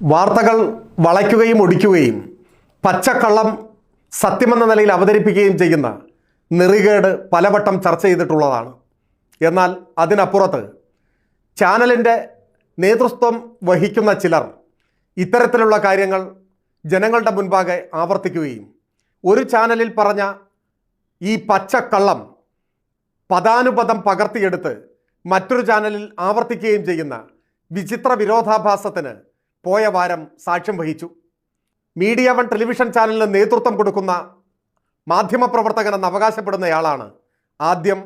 വാർത്തകൾ വളയ്ക്കുകയും ഒടിക്കുകയും പച്ചക്കള്ളം സത്യമെന്ന നിലയിൽ അവതരിപ്പിക്കുകയും ചെയ്യുന്ന നെറികേട് പലവട്ടം ചർച്ച ചെയ്തിട്ടുള്ളതാണ്. എന്നാൽ അതിനപ്പുറത്ത് ചാനലിന്റെ നേതൃത്വം വഹിക്കുന്ന ചിലർ ഇത്തരത്തിലുള്ള കാര്യങ്ങൾ ജനങ്ങളുടെ മുൻപാകെ ആവർത്തിക്കുകയും ഒരു ചാനലിൽ പറഞ്ഞ ഈ പച്ചക്കള്ളം പദാനുപദം പകർത്തിയെടുത്ത് മറ്റൊരു ചാനലിൽ ആവർത്തിക്കുകയും ചെയ്യുന്ന വിചിത്ര വിരോധാഭാസത്തിന് പോയ വാരം സാക്ഷ്യം വഹിച്ചു. മീഡിയ വൺ ടെലിവിഷൻ ചാനലിന് നേതൃത്വം കൊടുക്കുന്ന മാധ്യമപ്രവർത്തകനെന്ന് അവകാശപ്പെടുന്നയാളാണ് ആദ്യം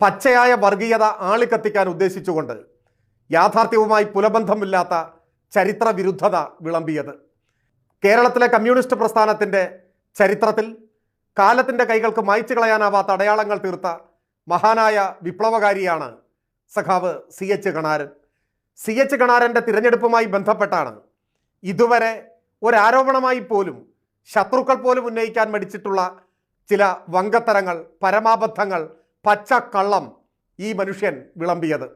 പച്ചയായ വർഗീയത ആളിക്കത്തിക്കാൻ ഉദ്ദേശിച്ചുകൊണ്ട് യാഥാർത്ഥ്യവുമായി പുലബന്ധമില്ലാത്ത ചരിത്ര വിരുദ്ധത വിളമ്പിയത്. കേരളത്തിലെ കമ്മ്യൂണിസ്റ്റ് പ്രസ്ഥാനത്തിന്റെ ചരിത്രത്തിൽ കാലത്തിന്റെ കൈകൾക്ക് മായ്ച്ചു കളയാനാവാത്ത അടയാളങ്ങൾ തീർത്ത മഹാനായ വിപ്ലവകാരിയാണ് സഖാവ് C H Kanaran C H കണാരന്റെ തിരഞ്ഞെടുപ്പുമായി ബന്ധപ്പെട്ടാണ്. ഇതുവരെ ഒരാരോപണമായി പോലും ശത്രുക്കൾ പോലും ഉന്നയിക്കാൻ മടിച്ചിട്ടുള്ള ചില വങ്കത്തരങ്ങൾ പരമാബദ്ധങ്ങൾ പച്ചക്കള്ളം ഈ മനുഷ്യൻ വിളമ്പിയത്.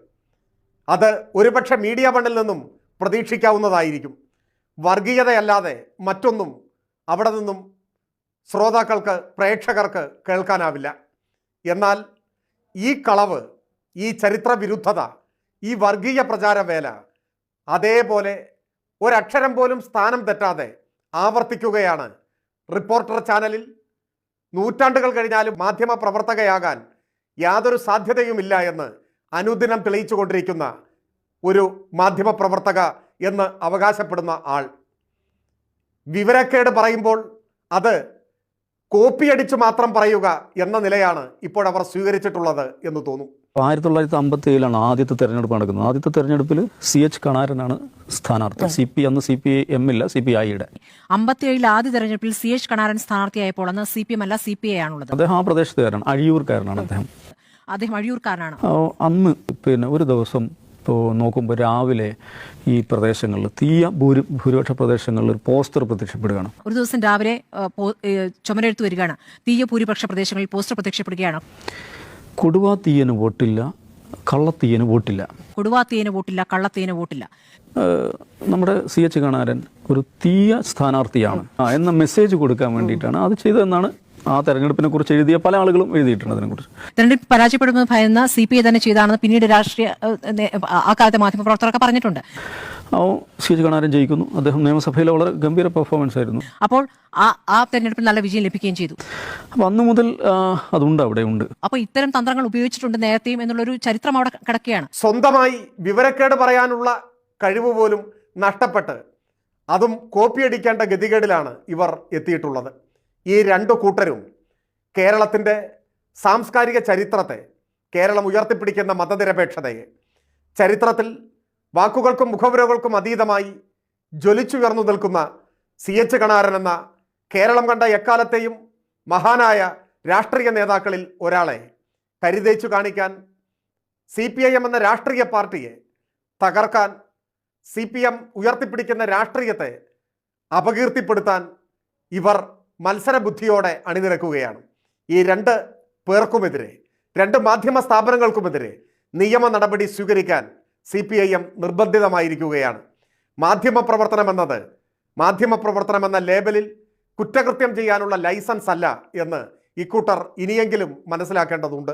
അത് ഒരുപക്ഷെ മീഡിയ മണ്ണിൽ നിന്നും പ്രതീക്ഷിക്കാവുന്നതായിരിക്കും. വർഗീയതയല്ലാതെ മറ്റൊന്നും അവിടെ നിന്നും ശ്രോതാക്കൾക്ക് പ്രേക്ഷകർക്ക് കേൾക്കാനാവില്ല. എന്നാൽ ഈ കളവ് ഈ ചരിത്ര വിരുദ്ധത ഈ വർഗീയ പ്രചാര വേല അതേപോലെ ഒരക്ഷരം പോലും സ്ഥാനം തെറ്റാതെ ആവർത്തിക്കുകയാണ്. റിപ്പോർട്ടർ ചാനലിൽ നൂറ്റാണ്ടുകൾ കഴിഞ്ഞാലും മാധ്യമ പ്രവർത്തകയാകാൻ യാതൊരു സാധ്യതയുമില്ല എന്ന് അനുദിനം തെളിയിച്ചുകൊണ്ടിരിക്കുന്ന ഒരു മാധ്യമ പ്രവർത്തക എന്ന് അവകാശപ്പെടുന്ന ആൾ. വിവരക്കേട് പറയുമ്പോൾ അത് കോപ്പിയടിച്ച് മാത്രം പറയുക എന്ന നിലയാണ് ഇപ്പോഴവർ സ്വീകരിച്ചിട്ടുള്ളത് എന്ന് തോന്നും. ആയിരത്തി തൊള്ളായിരത്തി അമ്പത്തി ഏഴിലാണ് ആദ്യത്തെ തെരഞ്ഞെടുപ്പ് നടക്കുന്നത്. ആദ്യത്തെ തെരഞ്ഞെടുപ്പിൽ സി എച്ച് കണാരനാണ് സ്ഥാനാർത്ഥി. സി പി അന്ന് സി പി എം ഇല്ല സി പി ഐയുടെ അമ്പത്തിയേഴിൽ ആദ്യ തെരഞ്ഞെടുപ്പിൽ സി എച്ച് കണാരൻ സ്ഥാനാർത്ഥിയായപ്പോൾ അന്ന് സി പി എം അല്ല സി പി ഐ ആണുള്ളത്. അദ്ദേഹം ആ പ്രദേശത്തുകാരനാണ് അഴിയൂർക്കാരനാണ് അദ്ദേഹം. അദ്ദേഹം അഴിയൂർക്കാരനാണ്. അന്ന് പിന്നെ ഒരു ദിവസം ഇപ്പോൾ നോക്കുമ്പോൾ രാവിലെ ഈ പ്രദേശങ്ങളിൽ തീയ ഭൂരി ഭൂരിപക്ഷ പ്രദേശങ്ങളിൽ ഒരു പോസ്റ്റർ പ്രത്യക്ഷപ്പെടുകയാണ്. ഒരു ദിവസം രാവിലെ ചുമരെഴുത്ത് വരികയാണ്. തീയ ഭൂരിപക്ഷ പ്രദേശങ്ങളിൽ പോസ്റ്റർ പ്രത്യക്ഷപ്പെടുകയാണ്. കൊടുവാ തീയന് വോട്ടില്ല കള്ളത്തീയന് വോട്ടില്ല. കൊടുവാത്തീയന് വോട്ടില്ല കള്ളത്തീയന് വോട്ടില്ല. നമ്മുടെ സി എച്ച് കണാരൻ ഒരു തീയ സ്ഥാനാർത്ഥിയാണ്. എന്ന മെസ്സേജ് കൊടുക്കാൻ വേണ്ടിയിട്ടാണ് അത് ചെയ്തതെന്നാണ് ആ തെരഞ്ഞെടുപ്പിനെ കുറിച്ച് എഴുതിയ പല ആളുകളും എഴുതിയിട്ടുണ്ട് അതിനെക്കുറിച്ച്. തെരഞ്ഞെടുപ്പ് പരാജയപ്പെടുമെന്ന് ഭയന്ന സി പി ഐ തന്നെ ചെയ്താണെന്ന് പിന്നീട് രാഷ്ട്രീയ ആ കാലത്തെ മാധ്യമപ്രവർത്തകരൊക്കെ പറഞ്ഞിട്ടുണ്ട്. സി എച്ച് കണാരൻ ജയിക്കുന്നു. അദ്ദേഹം നിയമസഭയിൽ വളരെ ഗംഭീര പെർഫോമൻസ് ആയിരുന്നു. അപ്പോൾ ആ ആ തെരഞ്ഞെടുപ്പിൽ നല്ല വിജയം ലഭിക്കുകയും ചെയ്തു. അപ്പോൾ അന്ന് മുതൽ അതുണ്ട് അവിടെ ഉണ്ട്. അപ്പോൾ ഇത്തരം തന്ത്രങ്ങൾ ഉപയോഗിച്ചിട്ടുണ്ട് നേരത്തെയും എന്നുള്ളൊരു ചരിത്രം അവിടെ കിടക്കുകയാണ്. സ്വന്തമായി വിവരക്കേട് പറയാനുള്ള കഴിവ് പോലും നഷ്ടപ്പെട്ട് അതും കോപ്പിയടിക്കേണ്ട ഗതികേടിലാണ് ഇവർ എത്തിയിട്ടുള്ളത്. ഈ രണ്ട് കൂട്ടരും കേരളത്തിന്റെ സാംസ്കാരിക ചരിത്രത്തെ കേരളം ഉയർത്തിപ്പിടിക്കുന്ന മതനിരപേക്ഷതയെ ചരിത്രത്തിൽ വാക്കുകൾക്കും മുഖവുരകൾക്കും അതീതമായി ജ്വലിച്ചുയർന്നു നിൽക്കുന്ന സി എച്ച് കണാരൻ എന്ന കേരളം കണ്ട എക്കാലത്തെയും മഹാനായ രാഷ്ട്രീയ നേതാക്കളിൽ ഒരാളെ കരുതേച്ചു കാണിക്കാൻ സി പി ഐ എം എന്ന രാഷ്ട്രീയ പാർട്ടിയെ തകർക്കാൻ സി പി എം ഉയർത്തിപ്പിടിക്കുന്ന രാഷ്ട്രീയത്തെ അപകീർത്തിപ്പെടുത്താൻ ഇവർ മത്സരബുദ്ധിയോടെ അണിനിരക്കുകയാണ്. ഈ രണ്ട് പേർക്കുമെതിരെ രണ്ട് മാധ്യമ സ്ഥാപനങ്ങൾക്കുമെതിരെ നിയമ നടപടി സ്വീകരിക്കാൻ സി പി ഐ എം നിർബന്ധിതമായിരിക്കുകയാണ്. മാധ്യമപ്രവർത്തനം എന്നത് മാധ്യമപ്രവർത്തനം എന്ന ലേബലിൽ കുറ്റകൃത്യം ചെയ്യാനുള്ള ലൈസൻസ് അല്ല എന്ന് ഇക്കൂട്ടർ ഇനിയെങ്കിലും മനസ്സിലാക്കേണ്ടതുണ്ട്.